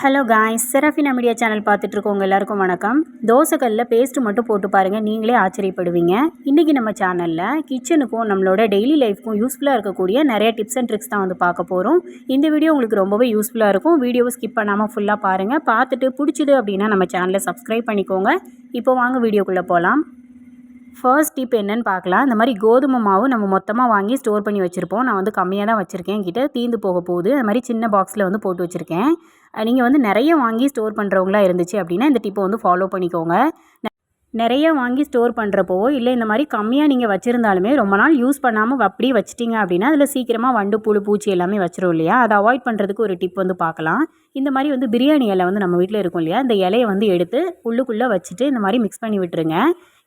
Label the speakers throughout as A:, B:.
A: Hello guys Serafina media channel பார்த்துட்ருக்கவங்க எல்லாருக்கும் வணக்கம். தோசைக்கல்லில் paste மட்டும் போட்டு பாருங்கள் நீங்களே ஆச்சரியப்படுவீங்க. இன்றைக்கி நம்ம சேனலில் கிச்சனுக்கும் நம்மளோட டெய்லி லைஃப்க்கும் யூஸ்ஃபுல்லாக இருக்கக்கூடிய நிறைய டிப்ஸ் அண்ட் ட்ரிக்ஸ் தான் வந்து பார்க்க போகிறோம் இந்த வீடியோ உங்களுக்கு ரொம்பவே யூஸ்ஃபுல்லாக இருக்கும். வீடியோவை ஸ்கிப் பண்ணாமல் ஃபுல்லாக பாருங்கள் பார்த்துட்டு பிடிச்சிது அப்படின்னா நம்ம சேனலை சப்ஸ்கிரைப் பண்ணிக்கோங்க. இப்போ வாங்க வீடியோக்குள்ளே போகலாம் ஃபர்ஸ்ட் டிப் என்னன்னு பார்க்கலாம். இந்த மாதிரி கோதுமை மாவு நம்ம மொத்தமாக வாங்கி ஸ்டோர் பண்ணி வச்சுருப்போம். நான் வந்து கம்மியாக தான் வச்சுருக்கேன். கிட்ட தீந்து போக போகுது. அது மாதிரி சின்ன பாக்ஸில் வந்து போட்டு வச்சுருக்கேன். நீங்கள் வந்து நிறைய வாங்கி ஸ்டோர் பண்ணுறவங்களா இருந்துச்சு அப்படின்னா இந்த டிப்பை வந்து ஃபாலோ பண்ணிக்கோங்க. நிறைய வாங்கி ஸ்டோர் பண்ணுறப்போ இல்லை இந்த மாதிரி கம்மியாக நீங்கள் வச்சுருந்தாலுமே ரொம்ப நாள் யூஸ் பண்ணாமல் அப்படியே வச்சிட்டிங்க அப்படின்னா அதில் சீக்கிரமாக வண்டு புழு பூச்சி எல்லாமே வச்சிரும் இல்லையா? அதை அவாய்ட் பண்ணுறதுக்கு ஒரு டிப் வந்து பார்க்கலாம். இந்த மாதிரி வந்து பிரியாணி இலை வந்து நம்ம வீட்டில் இருக்கும் இல்லையா? இந்த இலையை வந்து எடுத்து உள்ளுக்குள்ளே வச்சுட்டு இந்த மாதிரி மிக்ஸ் பண்ணி விட்டுருங்க.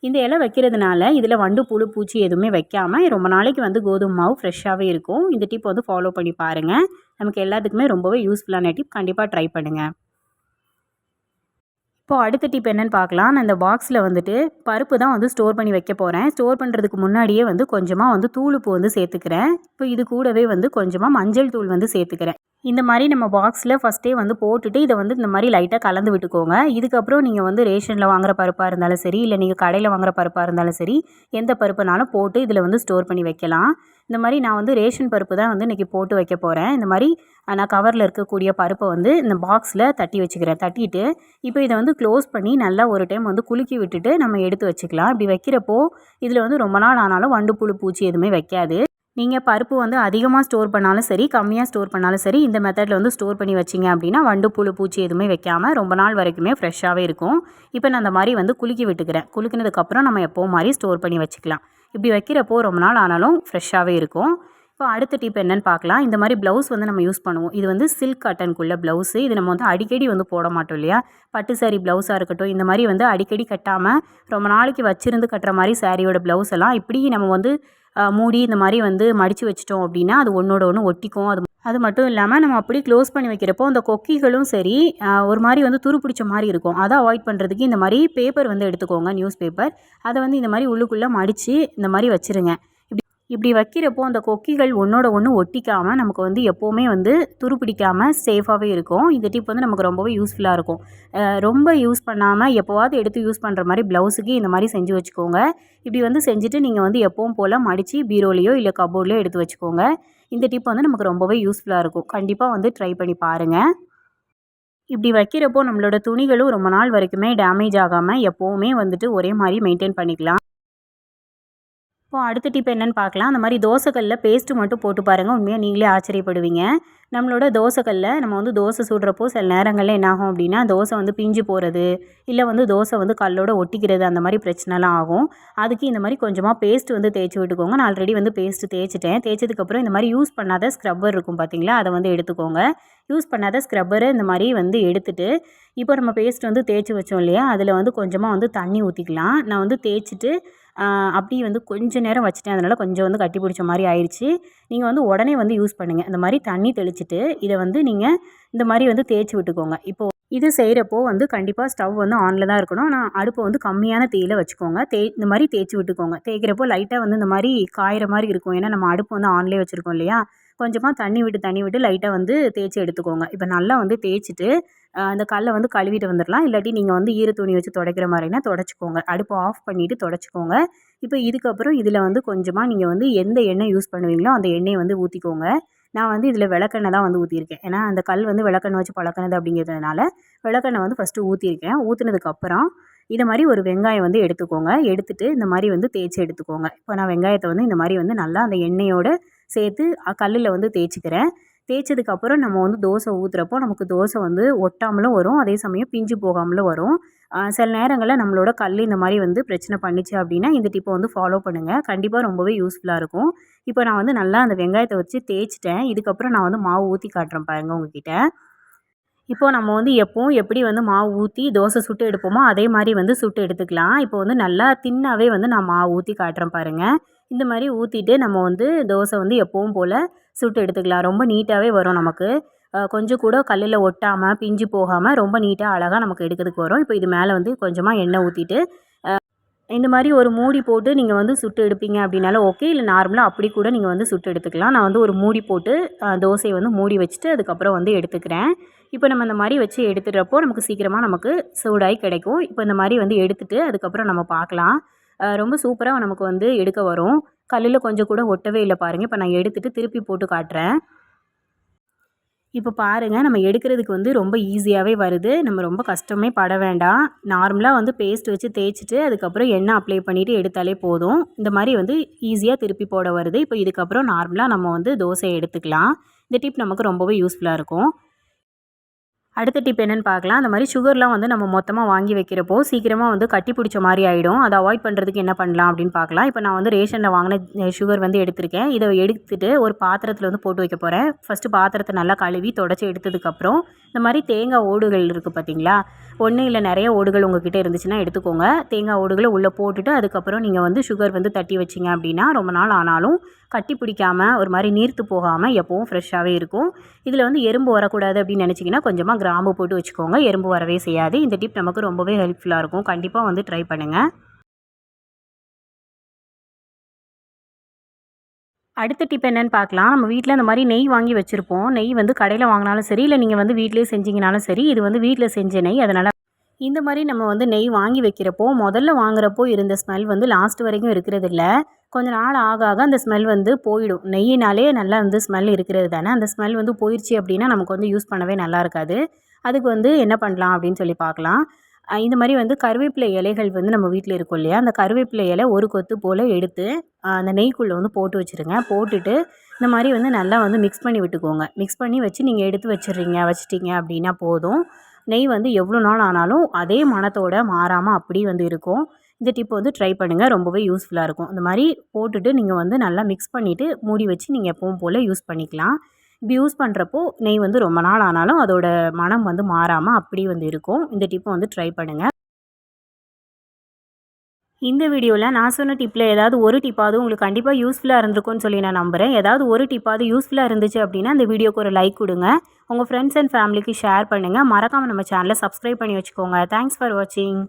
A: இந்த இலை வைக்கிறதுனால இதில் வண்டு புழு பூச்சி எதுவுமே வைக்காமல் ரொம்ப நாளைக்கு வந்து கோதுமை மாவு ஃப்ரெஷ்ஷாகவே இருக்கும். இந்த டிப் வந்து ஃபாலோ பண்ணி பாருங்கள் நமக்கு எல்லாத்துக்குமே ரொம்பவே யூஸ்ஃபுல்லான டிப் கண்டிப்பாக ட்ரை பண்ணுங்கள் இப்போது அடுத்த டிப் என்னென்னு பார்க்கலாம். நான் இந்த பாக்ஸில் வந்துட்டு பருப்பு தான் வந்து ஸ்டோர் பண்ணி வைக்க போகிறேன் ஸ்டோர் பண்ணுறதுக்கு முன்னாடியே வந்து கொஞ்சமாக வந்து தூளுப்பு வந்து சேர்த்துக்கிறேன். இப்போ இது கூடவே வந்து கொஞ்சமாக மஞ்சள் தூள் வந்து சேர்த்துக்கிறேன். இந்த மாதிரி நம்ம பாக்ஸில் ஃபஸ்ட்டே வந்து போட்டுட்டு இதை வந்து இந்த மாதிரி லைட்டாக கலந்து விட்டுக்கோங்க. இதுக்கப்புறம் நீங்கள் வந்து ரேஷனில் வாங்குகிற பருப்பாக இருந்தாலும் சரி இல்லை நீங்கள் கடையில் வாங்குகிற பருப்பாக இருந்தாலும் சரி எந்த பருப்புனாலும் போட்டு இதில் வந்து ஸ்டோர் பண்ணி வைக்கலாம். இந்த மாதிரி நான் வந்து ரேஷன் பருப்பு தான் வந்து இன்றைக்கி போட்டு வைக்க போகிறேன் இந்த மாதிரி நான் கவரில் இருக்கக்கூடிய பருப்பை வந்து இந்த பாக்ஸில் தட்டி வச்சுக்கிறேன். தட்டிட்டு இப்போ இதை வந்து க்ளோஸ் பண்ணி நல்லா ஒரு டைம் வந்து குலுக்கி விட்டுட்டு நம்ம எடுத்து வச்சுக்கலாம். இப்படி வைக்கிறப்போ இதில் வந்து ரொம்ப நாள் ஆனாலும் வண்டு புழு பூச்சி எதுவுமே வைக்காது. நீங்கள் பருப்பு வந்து அதிகமாக ஸ்டோர் பண்ணாலும் சரி கம்மியாக ஸ்டோர் பண்ணாலும் சரி இந்த மெத்தடில் வந்து ஸ்டோர் பண்ணி வச்சிங்க அப்படின்னா வண்டு புழு பூச்சி எதுவுமே வைக்காமல் ரொம்ப நாள் வரைக்குமே ஃப்ரெஷ்ஷாகவே இருக்கும். இப்போ நான் அந்த மாதிரி வந்து குலுக்கி விட்டுக்கிறேன். குலுக்கினதுக்கப்புறம் நம்ம எப்போவும் மாதிரி ஸ்டோர் பண்ணி வச்சுக்கலாம். இப்படி வைக்கிறப்போ ரொம்ப நாள் ஆனாலும் ஃப்ரெஷ்ஷாகவே இருக்கும். இப்போ அடுத்த டிப் என்னென்னு பார்க்கலாம். இந்த மாதிரி ப்ளவுஸ் வந்து நம்ம யூஸ் பண்ணுவோம். இது வந்து சில்க் காட்டனுக்குள்ள ப்ளவுஸு இது நம்ம வந்து அடிக்கடி வந்து போட மாட்டோம் இல்லையா? பட்டு saree ப்ளவுஸாக இருக்கட்டும் இந்த மாதிரி வந்து அடிக்கடி கட்டாமல் ரொம்ப நாளைக்கு வச்சிருந்து கட்டுற மாதிரி சாரியோட ப்ளவுஸ் எல்லாம் இப்படி நம்ம வந்து மூடி இந்த மாதிரி வந்து மடித்து வச்சிட்டோம் அப்படின்னா அது ஒன்றோட ஒன்று ஒட்டிக்கும். அது அது மட்டும் இல்லாமல் நம்ம அப்படி க்ளோஸ் பண்ணி வைக்கிறப்போ அந்த கொக்கிகளும் சரி ஒரு மாதிரி வந்து துரு பிடிச்ச மாதிரி இருக்கும். அதை அவாய்ட் பண்ணுறதுக்கு இந்த மாதிரி பேப்பர் வந்து எடுத்துக்கோங்க நியூஸ் பேப்பர் அதை வந்து இந்த மாதிரி உள்ளுக்குள்ளே மடித்து இந்த மாதிரி வச்சுருங்க. இப்படி இப்படி வைக்கிறப்போ அந்த கொக்கிகள் ஒன்றோட ஒன்று ஒட்டிக்காமல் நமக்கு வந்து எப்போவுமே வந்து துரு பிடிக்காமல் சேஃபாகவே இருக்கும். இந்த டிப் வந்து நமக்கு ரொம்பவே யூஸ்ஃபுல்லாக இருக்கும். ரொம்ப யூஸ் பண்ணாமல் எப்போவாவது எடுத்து யூஸ் பண்ணுற மாதிரி ப்ளவுஸுக்கு இந்த மாதிரி செஞ்சு வச்சுக்கோங்க. இப்படி வந்து செஞ்சுட்டு நீங்கள் வந்து எப்பவும் போல் மடித்து பீரோலையோ இல்லை கபோர்ட்லையோ எடுத்து வச்சுக்கோங்க. இந்த டிப் வந்து நமக்கு ரொம்பவே யூஸ்ஃபுல்லாக இருக்கும். கண்டிப்பாக வந்து ட்ரை பண்ணி பாருங்கள் இப்படி வைக்கிறப்போ நம்மளோட துணிகளும் ரொம்ப நாள் வரைக்குமே டேமேஜ் ஆகாமல் எப்போவுமே வந்துட்டு ஒரே மாதிரி மெயின்டைன் பண்ணிக்கலாம். இப்போ அடுத்த டிப் என்னன்னு பார்க்கலாம். அந்த மாதிரி தோசைக்கல்லில் பேஸ்ட்டு மட்டும் போட்டு பாருங்கள் உண்மையாக நீங்களே ஆச்சரியப்படுவீங்க. நம்மளோட தோசைக்கல்லில் நம்ம வந்து தோசை சுடுறப்போ சில நேரங்களில் என்னாகும் அப்படின்னா தோசை வந்து பிஞ்சு போகிறது இல்லை வந்து தோசை வந்து கல்லோட ஒட்டிக்கிறது அந்த மாதிரி பிரச்சனைலாம் ஆகும். அதுக்கு இந்த மாதிரி கொஞ்சமாக பேஸ்ட் வந்து தேய்ச்சி விட்டுக்கோங்க. நான் ஆல்ரெடி வந்து பேஸ்ட்டு தேய்ச்சிட்டேன். தேய்ச்சதுக்கப்புறம் இந்த மாதிரி யூஸ் பண்ணாத ஸ்க்ரப்பர் இருக்கும் பார்த்தீங்களா அதை வந்து எடுத்துக்கோங்க. யூஸ் பண்ணாத ஸ்க்ரப்பரை இந்த மாதிரி வந்து எடுத்துட்டு இப்போ நம்ம பேஸ்ட் வந்து தேய்ச்சி வச்சோம் இல்லையா? அதில் வந்து கொஞ்சமாக வந்து தண்ணி ஊற்றிக்கலாம் நான் வந்து தேய்ச்சிட்டு அப்படியே வந்து கொஞ்ச நேரம் வச்சுட்டேன். அதனால் கொஞ்சம் வந்து கட்டி பிடிச்ச மாதிரி ஆயிடுச்சு. நீங்கள் வந்து உடனே வந்து யூஸ் பண்ணுங்கள் இந்த மாதிரி தண்ணி தெளிச்சுட்டு இதை வந்து நீங்கள் இந்த மாதிரி வந்து தேய்ச்சி விட்டுக்கோங்க. இப்போ இது செய்கிறப்போ வந்து கண்டிப்பாக ஸ்டவ் வந்து ஆனில் தான் இருக்கணும். ஆனால் அடுப்பை வந்து கம்மியான தீயில வச்சுக்கோங்க. தே இந்த மாதிரி தேய்ச்சி விட்டுக்கோங்க. தேய்க்கிறப்போ லைட்டாக வந்து இந்த மாதிரி காயிற மாதிரி இருக்கும். ஏன்னா நம்ம அடுப்பு வந்து ஆன்லேயே வச்சுருக்கோம் இல்லையா? கொஞ்சமாக தண்ணி விட்டு தண்ணி விட்டு லைட்டாக வந்து தேய்ச்சி எடுத்துக்கோங்க. இப்போ நல்லா வந்து தேய்ச்சிட்டு அந்த கல்லை வந்து கழுவிட்டு வந்துடலாம். இல்லாட்டி நீங்கள் வந்து ஈர துணி வச்சு துடைக்கிற மாதிரினா தொடச்சிக்கோங்க. அடுப்பை ஆஃப் பண்ணிவிட்டு தொடச்சிக்கோங்க. இப்போ இதுக்கப்புறம் இதில் வந்து கொஞ்சமாக நீங்கள் வந்து எந்த எண்ணெய் யூஸ் பண்ணுவீங்களோ அந்த எண்ணெயை வந்து ஊற்றிக்கோங்க நான் வந்து இதில் விளக்கெண்ணெய் தான் வந்து ஊற்றிருக்கேன் ஏன்னா அந்த கல் வந்து விளக்கெண்ணெய் வச்சு பழக்கினது அப்படிங்கிறதுனால விளக்கெண்ணெய் வந்து ஃபஸ்ட்டு ஊற்றிருக்கேன் ஊற்றினதுக்கப்புறம் இதை மாதிரி ஒரு வெங்காயம் வந்து எடுத்துக்கோங்க. எடுத்துகிட்டு இந்த மாதிரி வந்து தேய்ச்சி எடுத்துக்கோங்க. இப்போ நான் வெங்காயத்தை வந்து இந்த மாதிரி வந்து நல்லா அந்த எண்ணெயோட சேர்த்து கல்லில் வந்து தேய்ச்சிக்கிறேன். தேய்ச்சதுக்கப்புறம் நம்ம வந்து தோசை ஊற்றுறப்போ நமக்கு தோசை வந்து ஒட்டாமலும் வரும். அதே சமயம் பிஞ்சு போகாமலும் வரும். சில நேரங்களில் நம்மளோட கல் இந்த மாதிரி வந்து பிரச்சனை பண்ணிச்சு அப்படின்னா இந்த டிப்பை வந்து ஃபாலோ பண்ணுங்கள் கண்டிப்பாக ரொம்பவே யூஸ்ஃபுல்லாக இருக்கும். இப்போ நான் வந்து நல்லா அந்த வெங்காயத்தை வச்சு தேய்ச்சிட்டேன். இதுக்கப்புறம் நான் வந்து மாவு ஊற்றி காட்டுறேன் பாருங்கள் உங்ககிட்ட. இப்போ நம்ம வந்து எப்போவும் எப்படி வந்து மாவு ஊற்றி தோசை சுட்டு எடுப்போமோ அதே மாதிரி வந்து சுட்டு எடுத்துக்கலாம். இப்போ வந்து நல்லா தின்னாவே வந்து நான் மாவு ஊற்றி காட்டுறேன் பாருங்கள் இந்த மாதிரி ஊற்றிட்டு நம்ம வந்து தோசை வந்து எப்பவும் போல் சுட்டு எடுத்துக்கலாம். ரொம்ப நீட்டாகவே வரும் நமக்கு. கொஞ்சம் கூட கல்லில் ஒட்டாமல் பிஞ்சு போகாமல் ரொம்ப நீட்டாக அழகாக நமக்கு எடுக்கிறதுக்கு வரும். இப்போ இது மேலே வந்து கொஞ்சமாக எண்ணெய் ஊற்றிட்டு இந்த மாதிரி ஒரு மூடி போட்டு நீங்கள் வந்து சுட்டு எடுப்பீங்க அப்படின்னாலும் ஓகே. இல்லை நார்மலாக அப்படி கூட நீங்கள் வந்து சுட்டு எடுத்துக்கலாம். நான் வந்து ஒரு மூடி போட்டு தோசையை வந்து மூடி வச்சுட்டு அதுக்கப்புறம் வந்து எடுத்துக்கிறேன். இப்போ நம்ம இந்த மாதிரி வச்சு எடுத்துடுறப்போ நமக்கு சீக்கிரமாக நமக்கு சூடாகி கிடைக்கும். இப்போ இந்த மாதிரி வந்து எடுத்துகிட்டு அதுக்கப்புறம் நம்ம பார்க்கலாம். ரொம்ப சூப்பராக நமக்கு வந்து எடுக்க வரும். கல்லில் கொஞ்சம் கூட ஒட்டவே இல்லை பாருங்கள் இப்போ நான் எடுத்துகிட்டு திருப்பி போட்டு காட்டுறேன். இப்போ பாருங்கள் நம்ம எடுக்கிறதுக்கு வந்து ரொம்ப ஈஸியாகவே வருது. நம்ம ரொம்ப கஷ்டமே பட வேண்டாம். நார்மலாக வந்து பேஸ்ட் வச்சு தேய்ச்சிட்டு அதுக்கப்புறம் எண்ணெய் அப்ளை பண்ணிவிட்டு எடுத்தாலே போதும். இந்த மாதிரி வந்து ஈஸியாக திருப்பி போட வருது. இப்போ இதுக்கப்புறம் நார்மலாக நம்ம வந்து தோசையை எடுத்துக்கலாம். இந்த டிப் நமக்கு ரொம்பவே யூஸ்ஃபுல்லாக இருக்கும். அடுத்த டிப் என்னென்னு பார்க்கலாம். அந்த மாதிரி சுகர்லாம் வந்து நம்ம மொத்தமாக வாங்கி வைக்கிறப்போ சீக்கிரமாக வந்து கட்டி பிடிச்ச மாதிரி ஆகிடும் அதை அவாய்ட் பண்ணுறதுக்கு என்ன பண்ணலாம் அப்படின்னு பார்க்கலாம். இப்போ நான் வந்து ரேஷனில் வாங்கின சுகர் வந்து எடுத்திருக்கேன். இதை எடுத்துகிட்டு ஒரு பாத்திரத்தில் வந்து போட்டு வைக்க போகிறேன் ஃபஸ்ட்டு பாத்திரத்தை நல்லா கழுவி தொடச்சி எடுத்ததுக்கப்புறம் இந்த மாதிரி தேங்காய் ஓடுகள் இருக்குது பார்த்தீங்களா? ஒன்று இல்லை நிறைய ஓடுகள் உங்ககிட்ட இருந்துச்சுன்னா எடுத்துக்கோங்க. தேங்காய் ஓடுகளை உள்ளே போட்டுட்டு அதுக்கப்புறம் நீங்கள் வந்து சுகர் வந்து தட்டி வச்சிங்க அப்படின்னா ரொம்ப நாள் ஆனாலும் கட்டி பிடிக்காமல் ஒரு மாதிரி நீர்த்து போகாமல் எப்போவும் ஃப்ரெஷ்ஷாகவே இருக்கும். இதில் வந்து எறும்பு வரக்கூடாது அப்படின்னு நினச்சிங்கன்னா கொஞ்சமாக கிராம்பு போட்டு வச்சுக்கோங்க. எறும்பு வரவே செய்யாது. இந்த டிப் நமக்கு ரொம்பவே ஹெல்ப்ஃபுல்லாக இருக்கும். கண்டிப்பாக வந்து ட்ரை பண்ணுங்கள் அடுத்த டிப் என்னன்னு பார்க்கலாம். நம்ம வீட்டில் இந்த மாதிரி நெய் வாங்கி வச்சுருப்போம். நெய் வந்து கடையில் வாங்கினாலும் சரி இல்லை நீங்கள் வந்து வீட்டிலே செஞ்சீங்கனாலும் சரி இது வந்து வீட்டில் செஞ்ச நெய். அதனால் இந்த மாதிரி நம்ம வந்து நெய் வாங்கி வைக்கிறப்போ முதல்ல வாங்குறப்போ இருந்த ஸ்மெல் வந்து லாஸ்ட் வரைக்கும் இருக்கிறது இல்லை. கொஞ்ச நாள் ஆக ஆக அந்த ஸ்மெல் வந்து போயிடும். நெய்யினாலே நல்லா வந்து ஸ்மெல் இருக்கிறது தானே. அந்த ஸ்மெல் வந்து போயிடுச்சு அப்படின்னா நமக்கு வந்து யூஸ் பண்ணவே நல்லா இருக்காது. அதுக்கு வந்து என்ன பண்ணலாம் அப்படின்னு சொல்லி பார்க்கலாம். இந்த மாதிரி வந்து கருவேப்பிலை இலைகள் வந்து நம்ம வீட்டில் இருக்கும் இல்லையா? அந்த கருவேப்பிலை இலை ஒரு கொத்து போல் எடுத்து அந்த நெய்க்குள்ளே வந்து போட்டு வச்சுருங்க. போட்டுட்டு இந்த மாதிரி வந்து நல்லா வந்து மிக்ஸ் பண்ணி விட்டுக்கோங்க. மிக்ஸ் பண்ணி வச்சு நீங்கள் எடுத்து வச்சிடுறீங்க வச்சிட்டிங்க அப்படின்னா போதும். நெய் வந்து எவ்வளோ நாள் ஆனாலும் அதே மணத்தோட மாறாமல் அப்படியே வந்து இருக்கும். இந்த டிப் வந்து ட்ரை பண்ணுங்கள் ரொம்பவே யூஸ்ஃபுல்லாக இருக்கும். இந்த மாதிரி போட்டுட்டு நீங்கள் வந்து நல்லா மிக்ஸ் பண்ணிவிட்டு மூடி வச்சு நீங்கள் எப்பவும் போல் யூஸ் பண்ணிக்கலாம். யூஸ் பண்ணுறப்போ நெய் வந்து ரொம்ப நாள் ஆனாலும் அதோட மனம் வந்து மாறாமல் அப்படி வந்து இருக்கும். இந்த டிப்பை வந்து ட்ரை பண்ணுங்கள் இந்த வீடியோவில் நான் சொன்ன டிப்பில் ஏதாவது ஒரு டிப்பாவது உங்களுக்கு கண்டிப்பாக யூஸ்ஃபுல்லாக இருந்திருக்கும்னு சொல்லி நான் நம்புகிறேன் ஏதாவது ஒரு டிப்பாவது யூஸ்ஃபுல்லாக இருந்துச்சு அப்படின்னா அந்த வீடியோக்கு ஒரு லைக் கொடுங்க. உங்கள் ஃப்ரெண்ட்ஸ் அண்ட் ஃபேமிலிக்கு ஷேர் பண்ணுங்கள் மறக்காமல் நம்ம சேனலை சப்ஸ்கிரைப் பண்ணி வச்சுக்கோங்க. தேங்க்ஸ் ஃபார் வாட்சிங்